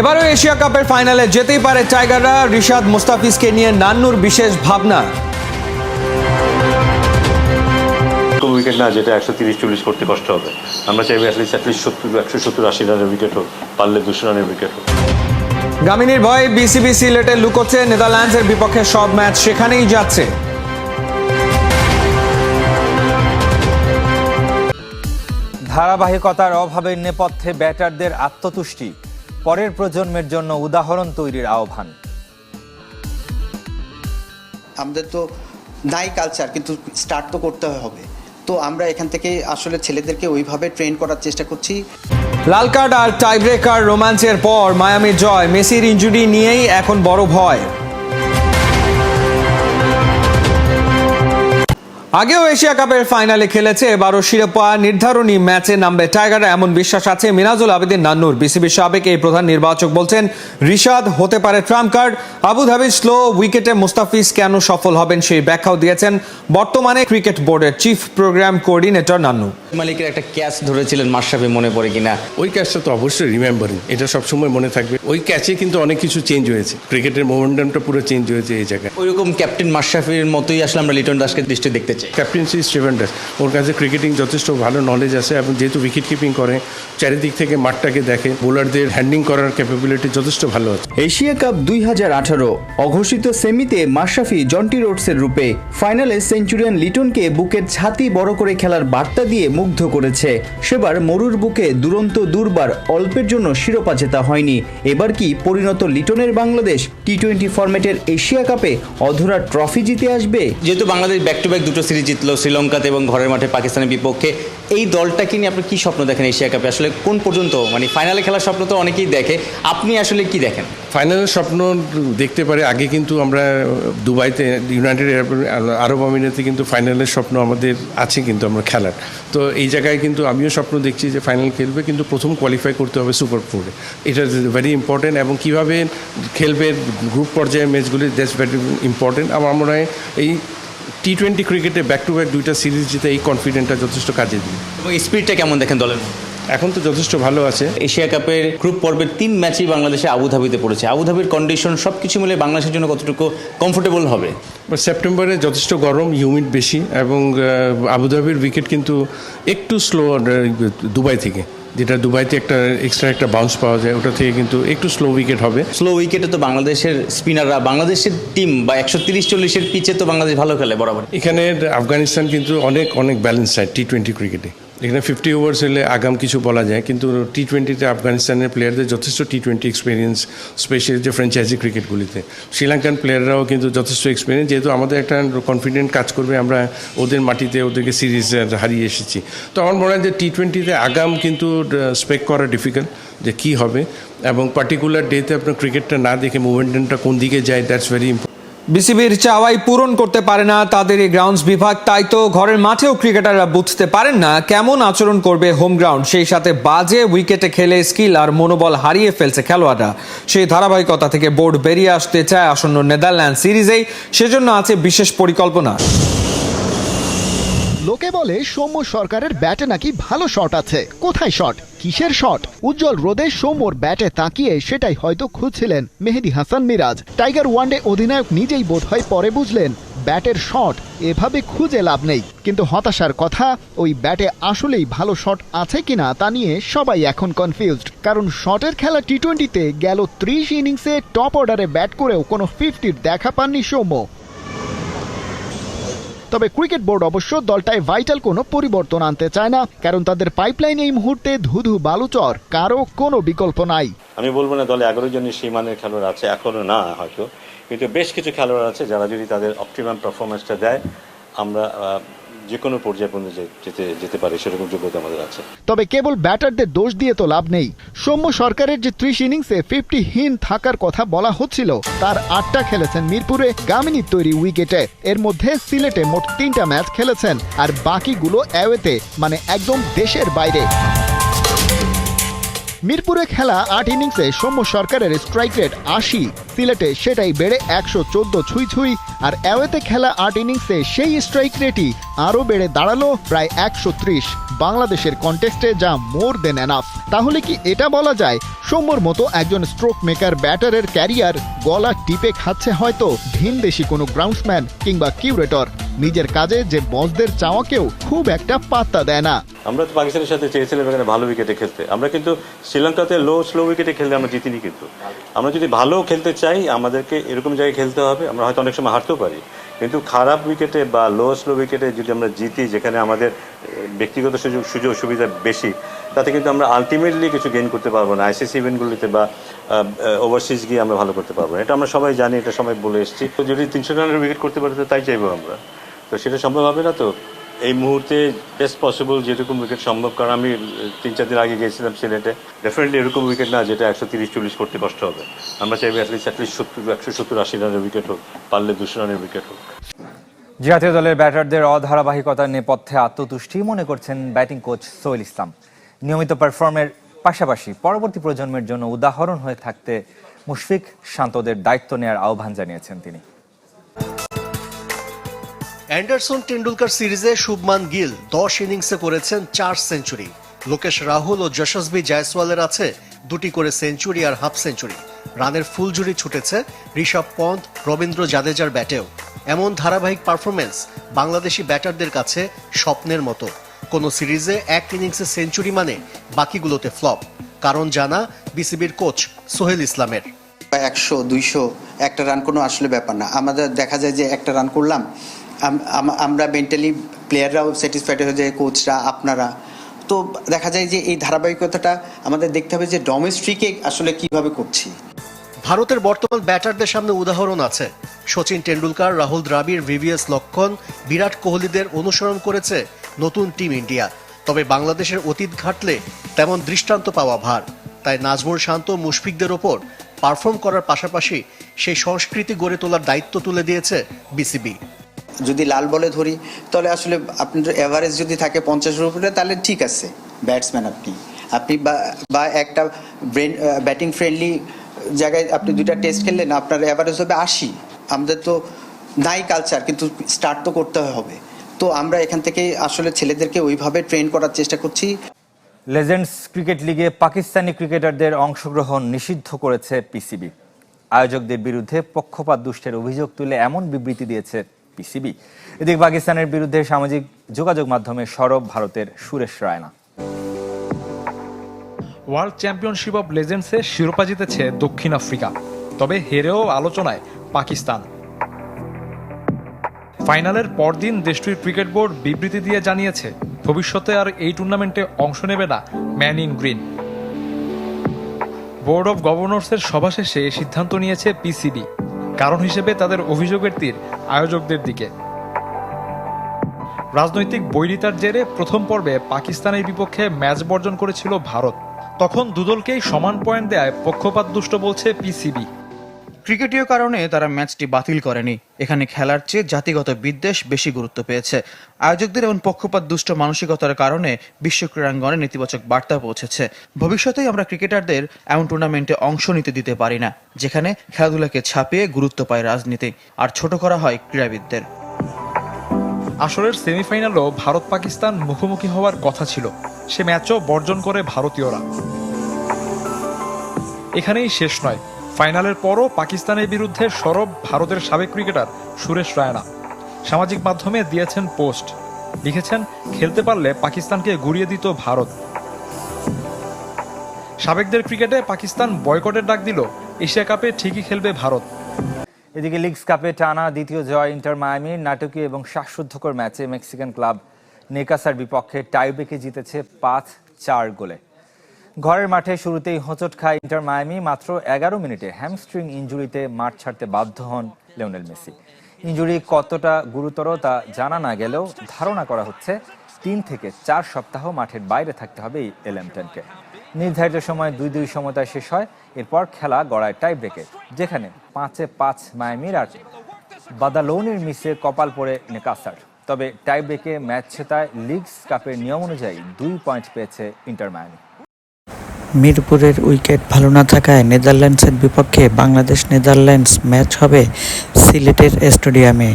এবারও এশিয়া কাপের ফাইনালে যেতেই পারে টাইগাররা। রিশাদ মুস্তাফিজকে নিয়ে নান্নুর বিশেষ ভাবনা। উইকেট না যেটা একশো তিরিশ চল্লিশ করতে কষ্ট হবে। আমরা চাইব অ্যাটলিস্ট অ্যাটলিস্ট সত্তর একশো সত্তর আশি রানের উইকেট হোক পারলে দুশো রানের উইকেট হোক। গামিনীর ভয়ে বিসিবি সিলেটে লুকোচ্ছে নেদারল্যান্ডসের বিপক্ষে সব ম্যাচ সেখানেই যাচ্ছে। ধারাবাহিকতার অভাবের নেপথ্যে ব্যাটারদের আত্মতুষ্টি। পরের প্রজন্মের জন্য উদাহরণ তৈরির আহ্বান। আমাদের তো নাই কালচার কিন্তু স্টার্ট তো করতে হবে। তো আমরা এখান থেকে আসলে ছেলেদেরকে ওইভাবে ট্রেন করার চেষ্টা করছি। লাল কার্ড আর টাইব্রেকার রোমাঞ্চের পর মায়ামির জয় মেসির ইঞ্জুরি নিয়েই এখন বড় ভয়। আগেও এশিয়া কাপের ফাইনালে খেলেছে এবারও শিরোপা নির্ধারণী ম্যাচে নামবে টাইগাররা এমন বিশ্বাস আছে মিনাজুল আবেদিন নান্নুর। বিসিবির সাবেক এই প্রধান নির্বাচক বলছেন রিশাদ হতে পারে ট্রাম্প কার্ড। আবুধাবির স্লো উইকেটে মুস্তাফিজ কেন সফল হবেন সেই ব্যাখ্যাও দিয়েছেন বর্তমানে ক্রিকেট বোর্ডের চিফ প্রোগ্রাম কোঅর্ডিনেটর নান্নু। মালিকের একটা ক্যাচ ধরেছিলেন মাশরাফি মনে পড়ে কিনা? ওই ক্যাচটা তো অবশ্যই রিমেম্বারিং এটা সবসময় মনে থাকবে। ওই ক্যাচে কিন্তু অনেক কিছু চেঞ্জ হয়েছে ক্রিকেটের মোমেন্টামটা পুরো চেঞ্জ হয়েছে এই জায়গায়। ওইরকম ক্যাপ্টেন মাশরাফির মতোই আসলে আমরা লিটন দাসকে দৃষ্টি দেখতে চাই। ক্যাপ্টেন্সি স্টিভেন ডাস ওর কাছে ক্রিকেটিং যথেষ্ট ভালো নলেজ আছে এবং যেহেতু উইকেট কিপিং করে চারিদিক থেকে মাঠটাকে দেখে বোলারদের হ্যান্ডিং করার ক্যাপাবিলিটি যথেষ্ট ভালো আছে। এশিয়া কাপ দুই হাজার আঠারো অঘোষিত সেমিতে মাশরাফি জন্টি রোডসের রূপে ফাইনালে সেঞ্চুরিয়ান লিটনকে বুকের ছাতি বড় করে খেলার বার্তা দিয়ে মুগ্ধ করেছে। সেবার মরুর বুকে দুরন্ত দুর্বার অল্পের জন্য শিরোপা জেতা হয়নি। এবার কি পরিণত লিটনের বাংলাদেশ টি টোয়েন্টি ফরম্যাটের এশিয়া কাপে অধরা ট্রফি জিতে আসবে? যেহেতু বাংলাদেশ ব্যাক টু ব্যাক দুটো সিরিজ জিতলো শ্রীলঙ্কাতে এবং ঘরের মাঠে পাকিস্তানের বিপক্ষে। এই দলটাকে নিয়ে আপনি কি স্বপ্ন দেখেন এশিয়া কাপে? আসলে কোন পর্যন্ত? মানে ফাইনালে খেলার স্বপ্ন তো অনেকেই দেখে। আপনি আসলে কি দেখেন? ফাইনালের স্বপ্ন দেখতে পারে, আগে কিন্তু আমরা দুবাইতে ইউনাইটেড আরব আমিরাতে কিন্তু ফাইনালের স্বপ্ন আমাদের আছে কিন্তু আমরা খেলার। তো এই জায়গায় কিন্তু আমিও স্বপ্ন দেখছি যে ফাইনাল খেলবে, কিন্তু প্রথম কোয়ালিফাই করতে হবে সুপার ফোরে এটা ভেরি ইম্পর্টেন্ট এবং কীভাবে খেলবে গ্রুপ পর্যায়ে ম্যাচগুলি দ্যাটস ভেরি ইম্পর্টেন্ট আমার মনে হয় এই টি টোয়েন্টি ক্রিকেটে ব্যাক টু ব্যাক দুইটা সিরিজ জিতে এই কনফিডেন্টটা যথেষ্ট কাজে দিবে। এবং স্পিডটা কেমন দেখেন দলের? এখন তো যথেষ্ট ভালো আছে। এশিয়া কাপের গ্রুপ পর্বের তিন ম্যাচই বাংলাদেশে আবুধাবিতে পড়েছে। আবুধাবির কন্ডিশন সব কিছু মিলে বাংলাদেশের জন্য কতটুকু কমফোর্টেবল হবে? সেপ্টেম্বরে যথেষ্ট গরম হিউমিড বেশি এবং আবুধাবির উইকেট কিন্তু একটু স্লো দুবাই থেকে। যেটা দুবাইতে একটা এক্সট্রা একটা বাউন্স পাওয়া যায় ওটা থেকে কিন্তু একটু স্লো উইকেট হবে। স্লো উইকেটে তো বাংলাদেশের স্পিনাররা বাংলাদেশের টিম বা একশো তিরিশ চল্লিশের পিচে তো বাংলাদেশ ভালো খেলে বরাবর। এখানে আফগানিস্তান কিন্তু অনেক অনেক ব্যালেন্স হয় টি টোয়েন্টি ক্রিকেটে এখানে ফিফটি ওভার্স হলে আগাম কিছু বলা যায়, কিন্তু টি টোয়েন্টিতে আফগানিস্তানের প্লেয়ারদের যথেষ্ট টি টোয়েন্টি এক্সপিরিয়েন্স স্পেশালি যে ফ্র্যাঞ্চাইজি ক্রিকেটগুলিতে শ্রীলঙ্কান প্লেয়াররাও কিন্তু যথেষ্ট এক্সপিরিয়েন্স যেহেতু আমাদের একটা কনফিডেন্ট কাজ করবে, আমরা ওদের মাটিতে ওদেরকে সিরিজ হারিয়ে এসেছি। তো আমার মনে হয় যে টি টোয়েন্টিতে আগাম কিন্তু স্পেক করা ডিফিকাল্ট যে কী হবে, এবং পার্টিকুলার ডেতে আপনার ক্রিকেটটা না দেখে মুভমেন্টটা কোন দিকে যায় দ্যাটস ভেরি বিসিবির চাওয়াই পূরণ করতে পারে না তাদের এই গ্রাউন্ডস বিভাগ, তাই তো ঘরের মাঠেও ক্রিকেটাররা বুঝতে পারেন না কেমন আচরণ করবে হোম গ্রাউন্ড সেই সাথে বাজে উইকেটে খেলে স্কিল আর মনোবল হারিয়ে ফেলছে খেলোয়াড়রা। সেই ধারাবাহিকতা থেকে বোর্ড বেরিয়ে আসতে চায় আসন্ন নেদারল্যান্ড সিরিজেই, সেজন্য আছে বিশেষ পরিকল্পনা। লোকে বলে সৌম্য সরকারের ব্যাটে নাকি ভালো শট আছে। কোথায় শট? কিসের শট? উজ্জ্বল রোদে সৌম্যর ব্যাটে তাকিয়ে সেটাই হয়তো খুঁজছিলেন Mehedi Hasan Miraz. Tiger one day অধিনায়ক নিজেই বোধহয় পরে বুঝলেন, ব্যাটের শট এভাবে খুঁজে লাভ নেই। কিন্তু হতাশার কথা, ওই ব্যাটে আসলেই ভালো শট আছে কিনা তা নিয়ে সবাই এখন কনফিউজড কারণ শটের খেলা টি টোয়েন্টিতে গেল ত্রিশ ইনিংসে টপ অর্ডারে ব্যাট করেও কোনো ফিফটির দেখা পাননি সৌম্য। তবে ক্রিকেট বোর্ড অবশ্য দলটায় ভাইটাল কোনো পরিবর্তন আনতে চায় না, কারণ তাদের পাইপলাইন এই মুহূর্তে ধুধু বালুচর কারও কোনো বিকল্প নাই। আমি বলব না দলে এগারো জনের সীমানের খেলোয়াড় আছে এখনও না হয়তো। কিন্তু বেশ কিছু খেলোয়াড় আছে যারা যদি তাদের অপটিমাম পারফরমেন্সটা দেয়, আমরা যে কোনো পর্যায়ে পর্যন্ত যেতে যেতে পারি, সেরকম যোগ্যতা আমাদের আছে। তবে কেবল ব্যাটারদের দোষ দিয়ে তো লাভ নেই। সৌম্য সরকারের যে ত্রিশ ইনিংসে ফিফটি হীন থাকার কথা বলা হচ্ছিল, তার আটটা খেলেছেন মিরপুরে গামিনীর তৈরি উইকেটে। এর মধ্যে সিলেটে মোট তিনটা ম্যাচ খেলেছেন, আর বাকিগুলো অ্যাওয়েতে মানে একদম দেশের বাইরে। মিরপুরে খেলা আট ইনিংসে সৌম্য সরকারের স্ট্রাইক রেট আশি। সিলেটে সেটাই বেড়ে একশো চোদ্দ ছুঁই ছুঁই, আর অ্যাওয়েতে খেলা আট ইনিংসে সেই স্ট্রাইক রেটই আরও বেড়ে দাঁড়াল প্রায় একশো ত্রিশ। বাংলাদেশের কন্টেস্টে যা মোর দেন এনাফ তাহলে কি এটা বলা যায়? সৌম্যর মতো একজন স্ট্রোক মেকার ব্যাটারের ক্যারিয়ার গলা টিপে খাচ্ছে হয়তো ভিনদেশি কোনো গ্রাউন্ডসম্যান কিংবা কিউরেটর নিজের কাজে যে বসদের চাওয়াকেও খুব একটা পাত্তা দেয় না। আমরা তো পাকিস্তানের সাথে চেয়েছিলাম এখানে ভালো উইকেটে খেলতে। আমরা কিন্তু শ্রীলঙ্কাতে লো স্লো উইকেটে খেলতে আমরা জিতিনি কিন্তু। আমরা যদি ভালো খেলতে চাই, আমাদেরকে এরকম জায়গায় খেলতে হবে, আমরা হয়তো অনেক সময় হারতেও পারি। কিন্তু খারাপ উইকেটে বা লো স্লো উইকেটে যদি আমরা জিতি, যেখানে আমাদের ব্যক্তিগত সুযোগ সুযোগ সুবিধা বেশি, তাতে কিন্তু আমরা আলটিমেটলি কিছু গেইন করতে পারব না। আইসিসি ইভেন্টগুলিতে বা ওভারসিজ গিয়ে আমরা ভালো করতে পারব এটা আমরা সবাই জানি, এটা সবাই বলে এসেছি। যদি তিনশো রানের উইকেট করতে পারি তাই চাইব আমরা। তো সেটা সম্ভব হবে না তো? এই মুহূর্তে বেস্ট পসিবল যেরকম উইকেট সম্ভব, কারণ আমি তিন, চার দিন আগে গিয়েছিলাম সিলেটে। ডেফিনেটলি এরকম উইকেট না যেটা একশো তিরিশ, চল্লিশ করতে কষ্ট হবে। আমরা চাইব অ্যাটলিস্ট অ্যাটলিস্ট সত্তর, একশো সত্তর, আশি রানের উইকেট হোক, পারলে দুশো রানের উইকেট হোক। জাতীয় দলের ব্যাটারদের অধারাবাহিকতার নেপথ্যে আত্মতুষ্টি মনে করছেন ব্যাটিং কোচ সোহেল ইসলাম। নিয়মিত পারফর্মের পাশাপাশি পরবর্তী প্রজন্মের জন্য উদাহরণ হয়ে থাকতে মুশফিক শান্তদের দায়িত্ব নেওয়ার আহ্বান জানিয়েছেন তিনি। অ্যান্ডারসন টেন্ডুলকার সিরিজে শুভমান গিল দশ ইনিংসে করেছেন চার সেঞ্চুরি। লোকেশ রাহুল ও যশস্বী জয়সওয়ালের আছে দুটি করে সেঞ্চুরি আর হাফ সেঞ্চুরি। রানের ফুলঝুরি ছুটেছে ঋষভ পন্থ, রবীন্দ্র জাদেজার ব্যাটেও। এমন ধারাবাহিক পারফরমেন্স বাংলাদেশি ব্যাটারদের কাছে স্বপ্নের মতো। কোনো সিরিজে এক ইনিংসে সেঞ্চুরি মানে বাকিগুলোতে ফ্লপ। কারণ জানা বিসিবির কোচ সোহেল ইসলামের। একশো, দুইশো, একটা রান কোনো আসলে ব্যাপার না। আমাদের দেখা যায় যে একটা রান করলাম আমরা মেন্টালি প্লেয়াররাও স্যাটিসফাইড হয়ে যায় কোচরা আপনারা। তো দেখা যায় যে এই ধারাবাহিকতাটা আমাদের দেখতে হবে যে ডোমেস্ট্রিকে আসলে কীভাবে করছি। ভারতের বর্তমান ব্যাটারদের সামনে উদাহরণ আছে। সচিন টেন্ডুলকার রাহুল দ্রাবিড়, ভিভিএস লক্ষণ, বিরাট কোহলিদের অনুসরণ করেছে নতুন টিম ইন্ডিয়া। তবে বাংলাদেশের অতীত ঘাটলে তেমন দৃষ্টান্ত পাওয়া ভার। তাই নাজমুল শান্ত, মুশফিকদের ওপর পারফর্ম করার পাশাপাশি সেই সংস্কৃতি গড়ে তোলার দায়িত্ব তুলে দিয়েছে বিসিবি। যদি লাল বলে ধরি, তাহলে আসলে আপনার এভারেজ যদি থাকে পঞ্চাশের উপরে, তাহলে ঠিক আছে ব্যাটসম্যান আপনি। আপনি বা- একটা ব্যাটিং ফ্রেন্ডলি জায়গায় আপনি দুইটা টেস্ট খেললেন, আপনার এভারেজ হবে আশি। আমাদের তো নাই কালচার কিন্তু স্টার্ট তো করতে হবে। তো আমরা এখান থেকে আসলে ছেলেদেরকে ওইভাবে ট্রেন করার চেষ্টা করছি। লেজেন্ডস ক্রিকেট লিগে পাকিস্তানি ক্রিকেটারদের অংশগ্রহণ নিষিদ্ধ করেছে পিসিবি আয়োজকদের বিরুদ্ধে পক্ষপাত দুষ্টের অভিযোগ তুলে এমন বিবৃতি দিয়েছে পিসিবি। এদিকে পাকিস্তানের বিরুদ্ধে সামাজিক যোগাযোগ মাধ্যমে সরব ভারতের Suresh Raina. World championship of লেজেন্ডসে শিরোপা জিতেছে দক্ষিণ আফ্রিকা, তবে হেরেও আলোচনায় পাকিস্তান। ফাইনালের পরদিন দেশটির ক্রিকেট বোর্ড বিবৃতি দিয়ে জানিয়েছে, ভবিষ্যতে আর এই টুর্নামেন্টে অংশ নেবে না man in green. Board of গভর্নর্সের সভা শেষে সিদ্ধান্ত নিয়েছে পিসিবি। কারণ হিসেবে তাদের অভিযোগের তীর আয়োজকদের দিকে। রাজনৈতিক বৈরিতার জেরে প্রথম পর্বে পাকিস্তানের বিপক্ষে ম্যাচ বর্জন করেছিল ভারত। তখন দুদলকেই সমান পয়েন্ট দেয় পক্ষপাত দুষ্ট বলছে পিসিবি। ক্রিকেটীয় কারণে তারা ম্যাচটি বাতিল করেনি। এখানে খেলার চেয়ে জাতিগত বিদ্বেষ বেশি গুরুত্ব পেয়েছে। আয়োজকদের এমন পক্ষপাত, দুষ্ট মানসিকতার কারণে বিশ্ব ক্রীড়াঙ্গনে নেতিবাচক বার্তা পৌঁছেছে। ভবিষ্যতেই আমরা ক্রিকেটারদের এমন টুর্নামেন্টে অংশ নিতে দিতে পারি না, যেখানে খেলাধুলাকে ছাপিয়ে গুরুত্ব পায় রাজনীতি, আর ছোট করা হয় ক্রীড়াবিদদের। আসরের সেমিফাইনালও ভারত পাকিস্তান মুখোমুখি হওয়ার কথা ছিল। সে ম্যাচও বর্জন করে ভারতীয়রা। এখানেই শেষ নয়। ফাইনালের পরও পাকিস্তানের বিরুদ্ধে সরব ভারতের সাবেক ক্রিকেটার সুরেশ রায়না। সামাজিক মাধ্যমে দিয়েছেন পোস্ট। লিখেছেন, খেলতে পারলে পাকিস্তানকে গুড়িয়ে দিত ভারত। সাবেকদের ক্রিকেটে পাকিস্তান বয়কটের ডাক দিল, এশিয়া কাপে ঠিকই খেলবে ভারত। এদিকে লিগস কাপে টানা দ্বিতীয় জয় ইন্টার মায়ামির নাটকীয় এবং শ্বাসরুদ্ধকর ম্যাচে মেক্সিকান ক্লাব নেকাসার বিপক্ষে টাইব্রেকে জিতেছে পাঁচ চার গোলে। ঘরের মাঠে শুরুতেই হোঁচট খায় ইন্টার মায়ামি, মাত্র এগারো মিনিটে হ্যামস্ট্রিং ইঞ্জুরিতে মাঠ ছাড়তে বাধ্য হন লিওনেল মেসি। ইঞ্জুরি কতটা গুরুতর তা জানা না গেলেও ধারণা করা হচ্ছে তিন থেকে চার সপ্তাহ মাঠের বাইরে থাকতে হবে এই এলেমটেনকে নির্ধারিত সময় দুই দুই সমতায় শেষ হয়, এরপর খেলা গড়ায় টাই ব্রেকে যেখানে পাঁচে পাঁচ মায়ামির আর বাদালোনির মিসে কপাল পড়ে নেকাসার। তবে টাই ব্রেকে ম্যাচ ছেতায় লিগস কাপের নিয়ম অনুযায়ী দুই পয়েন্ট পেয়েছে ইন্টার মায়ামি। মিরপুরের উইকেট ভালো না থাকায় নেদারল্যান্ডসের বিপক্ষে বাংলাদেশ নেদারল্যান্ডস ম্যাচ হবে সিলেটের স্টেডিয়ামে।